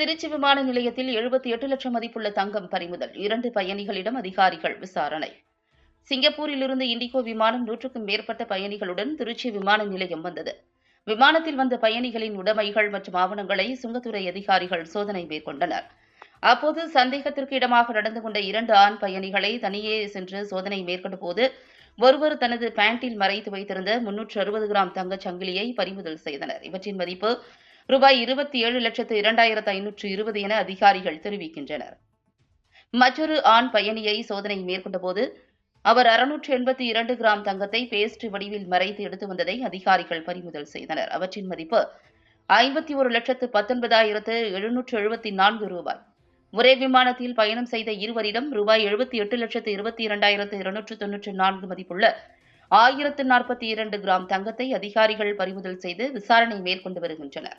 திருச்சி விமான நிலையத்தில் எழுபத்தி எட்டு லட்சம் மதிப்புள்ள தங்கம் பறிமுதல். இரண்டு பயணிகளிடம் அதிகாரிகள் விசாரணை. சிங்கப்பூரிலிருந்து இண்டிகோ விமானம் நூற்றுக்கும் மேற்பட்ட பயணிகளுடன் திருச்சி விமான நிலையம் வந்தது. விமானத்தில் வந்த பயணிகளின் உடைமைகள் மற்றும் ஆவணங்களை சுங்கத்துறை அதிகாரிகள் சோதனை மேற்கொண்டனர். அப்போது சந்தேகத்திற்கு இடமாக நடந்து கொண்ட இரண்டு ஆண் பயணிகளை தனியே சென்று சோதனை மேற்கொண்ட போது ஒருவர் தனது பேண்டில் மறைத்து வைத்திருந்த முன்னூற்று அறுபது கிராம் தங்கச் சங்கிலியை பறிமுதல் செய்தனர். இவற்றின் மதிப்பு ரூபாய் இருபத்தி ஏழு லட்சத்து இரண்டாயிரத்து ஐநூற்று இருபது என அதிகாரிகள் தெரிவிக்கின்றனர். மற்றொரு ஆண் பயணியை சோதனை மேற்கொண்டபோது அவர் அறுநூற்று எண்பத்தி இரண்டு கிராம் தங்கத்தை பேஸ்ட் வடிவில் மறைத்து எடுத்து வந்ததை அதிகாரிகள் பறிமுதல் செய்தனர். அவற்றின் மதிப்பு ஐம்பத்தி ஒரு லட்சத்து பத்தொன்பதாயிரத்து எழுநூற்று எழுபத்தி நான்கு ரூபாய். ஒரே விமானத்தில் பயணம் செய்த இருவரிடம் ரூபாய் எழுபத்தி எட்டு லட்சத்து இருபத்தி இரண்டாயிரத்து இருநூற்று தொன்னூற்று நான்கு மதிப்புள்ள ஆயிரத்து நாற்பத்தி இரண்டு கிராம் தங்கத்தை அதிகாரிகள் பறிமுதல் செய்து விசாரணை மேற்கொண்டு வருகின்றனர்.